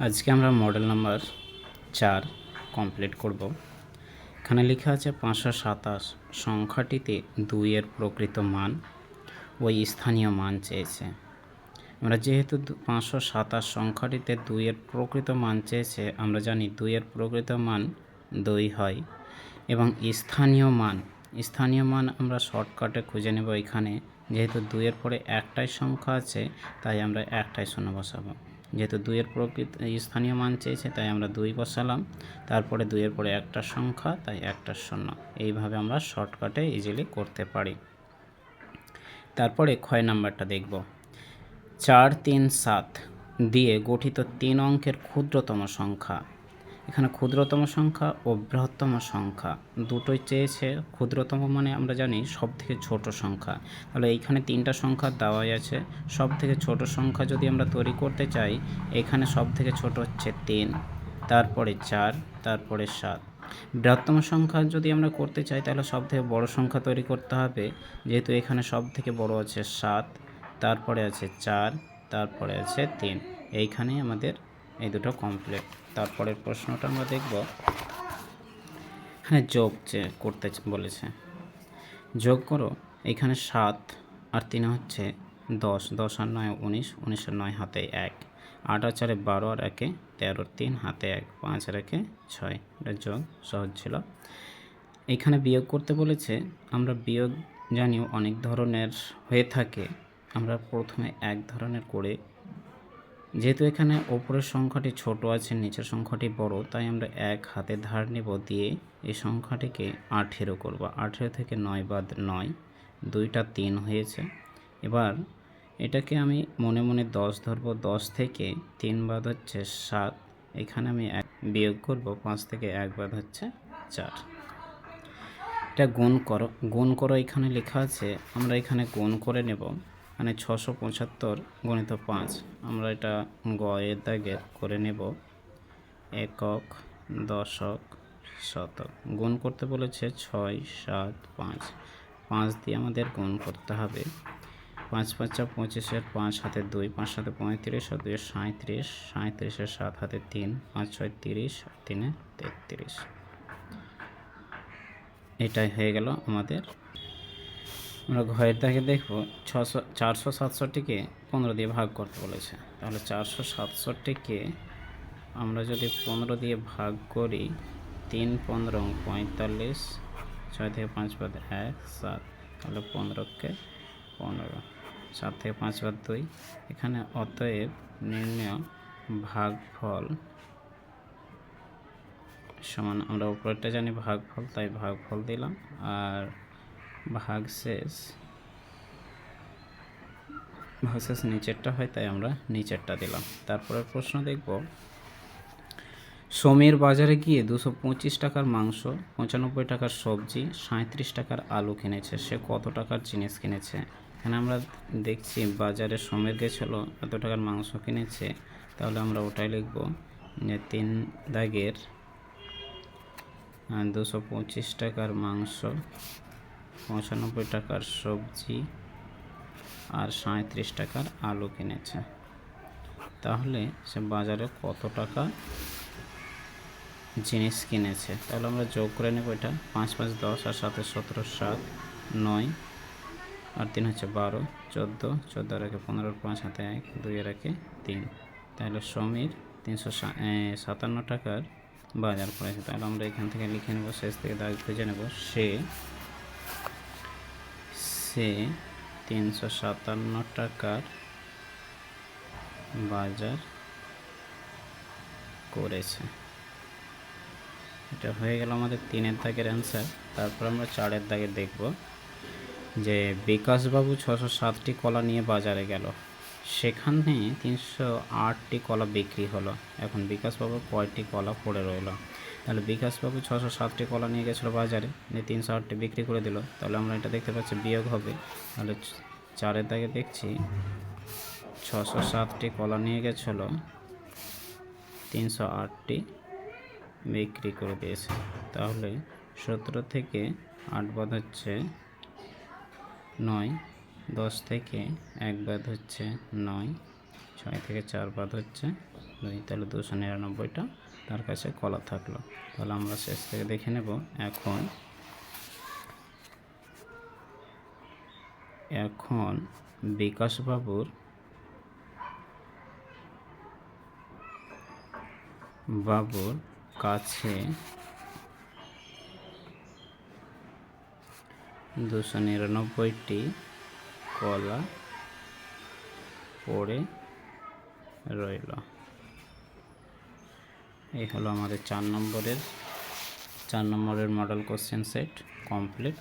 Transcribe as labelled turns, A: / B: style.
A: আজকে আমরা model number চার কমপ্লিট করব। এখানে লেখা আছে পাঁচশো সাতাশ, সংখ্যাটিতে দুইয়ের প্রকৃত মান, ওই স্থানীয় মান চেয়েছে। আমরা যেহেতু পাঁচশো সাতাশ, সংখ্যাটিতে দুইয়ের প্রকৃত মান চেয়েছে, আমরা জানি দুইয়ের প্রকৃত মান দুই হয় এবং স্থানীয় মান স্থানীয় মান আমরা শর্টকাটে খুঁজে নেব এখানে। যেহেতু দুইয়ের পরে একটাই সংখ্যা আছে, তাই আমরা একটাই শূন্য বসাবো। যেহেতু দুইয়ের প্রকৃত স্থানীয় মান চেয়েছে, তাই আমরা দুই বসালাম। তারপরে দুইয়ের পরে একটা সংখ্যা, তাই একটা শূন্য। এইভাবে আমরা শর্টকাটে ইজিলি করতে পারি। তারপরে ক্ষয় নাম্বারটা দেখব। চার, তিন, সাত দিয়ে গঠিত তিন অঙ্কের ক্ষুদ্রতম সংখ্যা। এখানে ক্ষুদ্রতম সংখ্যা ও বৃহত্তম সংখ্যা দুটোই চেয়েছে ক্ষুদ্রতম মানে আমরা জানি সব থেকে ছোট সংখ্যা। তাহলে এইখানে তিনটা সংখ্যা দেওয়াই আছে। সব থেকে ছোট সংখ্যা যদি আমরা তৈরি করতে চাই, এখানে সব থেকে ছোট হচ্ছে তিন, তারপরে চার, তারপরে সাত। বৃহত্তম সংখ্যা যদি আমরা করতে চাই, তাহলে সব থেকে বড় সংখ্যা তৈরি করতে হবে। যেহেতু এখানে সব থেকে বড় আছে সাত, তারপরে আছে চার, তারপরে আছে তিন। এইখানেই আমাদের এই দুটো কমপ্লিট তারপরের প্রশ্নটা আমরা দেখব। হ্যাঁ যোগ যে করতে বলেছে। যোগ করো, এখানে সাত আর তিন হচ্ছে দশ। দশ আর নয়, উনিশ। উনিশ আর নয় হাতে এক। আট আর চারে বারো আর একে তেরো তিন হাতে এক। পাঁচ আর একে ছয়। এটা যোগ, সহজ ছিল। এখানে বিয়োগ করতে বলেছে, আমরা বিয়োগ জানিও অনেক ধরনের হয়ে থাকে। আমরা প্রথমে এক ধরনের করে যেহেতু এখানে ওপরের সংখ্যাটি ছোট আছে, নিচের সংখ্যাটি বড়, তাই আমরা এক হাতে ধার নেব দিয়ে এই সংখ্যাটিকে আঠেরো করব। আঠেরো থেকে নয় বাদ নয়, দুইটা তিন হয়েছে। এবার এটাকে আমি মনে মনে দশ ধরবো। দশ থেকে তিন বাদ হচ্ছে সাত, এখানে আমি এক বিয়োগ করব, পাঁচ থেকে এক বাদ হচ্ছে চার। এটা গুণ করো গুণ করো এখানে লেখা আছে, আমরা এখানে গুণ করে নেব। মানে ছশো পঁচাত্তর গণিত পাঁচ। আমরা এটা গয়ের দাগের করে নেব। একক দশক শতক। গুণ করতে বলেছে ছয় সাত পাঁচ। পাঁচ দিয়ে আমাদের গুণ করতে হবে। পাঁচ পাঁচা পঁচিশের পাঁচ হাতে দুই, পাঁচ সাথে পঁয়ত্রিশ, আর দুই সাঁত্রিশ সাঁত্রিশের সাত হাতে তিন, পাঁচ ছয় তিরিশ, আর তিনে তেত্রিশ। এটাই হয়ে গেল আমাদের আমরা ঘরের দাগে দেখব ছশো, চারশো সাতষট্টিকে পনেরো দিয়ে ভাগ করতে বলেছে। তাহলে চারশো সাতষট্টিকে আমরা যদি পনেরো দিয়ে ভাগ করি, তিন পনেরো পঁয়তাল্লিশ, ছয় থেকে পাঁচ বাদ এক, সাত, তাহলে পনেরোকে পনেরো, সাত থেকে পাঁচ বাদ দুই। এখানে অতএব নির্ণয় ভাগফল সমান, আমরা উপরেরটা জানি ভাগফল, তাই ভাগফল দিলাম। আর ভাগশেষ ভাগশেষ নিচেরটা হয়, তাই আমরা নিচেরটা দিলাম। তারপরে প্রশ্ন দেখব। সমীর বাজারে গিয়ে দুশো পঁচিশ টাকার মাংস, পঁচানব্বই টাকার সবজি সাঁত্রিশ টাকার আলু কিনেছে। সে কত টাকার জিনিস কিনেছে? এখানে আমরা দেখছি বাজারে সমীর গেছিল, এত টাকার মাংস কিনেছে। তাহলে আমরা ওটাই লিখব। যে তিন দাগের দুশো পঁচিশ টাকার মাংস পঁচানব্বই টাকার সবজি আর সাঁত্রিশ টাকার আলু কিনেছে। তাহলে সে বাজারে কত টাকা জিনিস কিনেছে? তাহলে আমরা যোগ করে নেব এটা। পাঁচ পাঁচ দশ আর সাথে সতেরো সাত, নয় আর তিন হচ্ছে বারো, চোদ্দ চোদ্দ রেখে পনেরো পাঁচ হাতে এক, দুই রেখে তিন। তাহলে সমীর তিনশো সাতান্ন টাকার বাজার করেছে। তাহলে আমরা এখান থেকে লিখে নেব, শেষ থেকে দাগ খুঁজে নেব। সে সে তিনশো সাতান্ন টাকার বাজার করেছে। এটা হয়ে গেল আমাদের তিনের দাগের অ্যান্সার তারপর আমরা চারের দাগে দেখব যে বিকাশবাবু ছশো সাতটি কলা নিয়ে বাজারে গেল। সেখানে তিনশো আটটি কলা বিক্রি হলো। এখন বিকাশবাবুর কয়টি কলা পড়ে রইল? তাহলে বিকাশবাবু ছশো সাতটি কলা নিয়ে গেছিল বাজারে, নিয়ে তিনশো আটটি বিক্রি করে দিল। তাহলে আমরা এটা দেখতে পাচ্ছি বিয়োগ হবে। তাহলে চারের দাগে দেখছি, ছশো সাতটি কলা নিয়ে গেছিল, তিনশো আটটি বিক্রি করে দিয়েছে। তাহলে সতেরো থেকে আট বাদ হচ্ছে নয়, দশ থেকে এক বাদ হচ্ছে নয়, ছয় থেকে চার বাদ হচ্ছে দুই, তাহলে দুশো নিরানব্বইটা তার কাছে কলা থাকল। তাহলে আমরা শেষ থেকে দেখে নেব। এখন এখন বিকাশবাবুর বাবুর কাছে দুশো নিরানব্বইটি কলা পড়ে রইল। এই হলো আমাদের চার নম্বরের চার নম্বরের মডেল কোশ্চেন সেট কমপ্লিট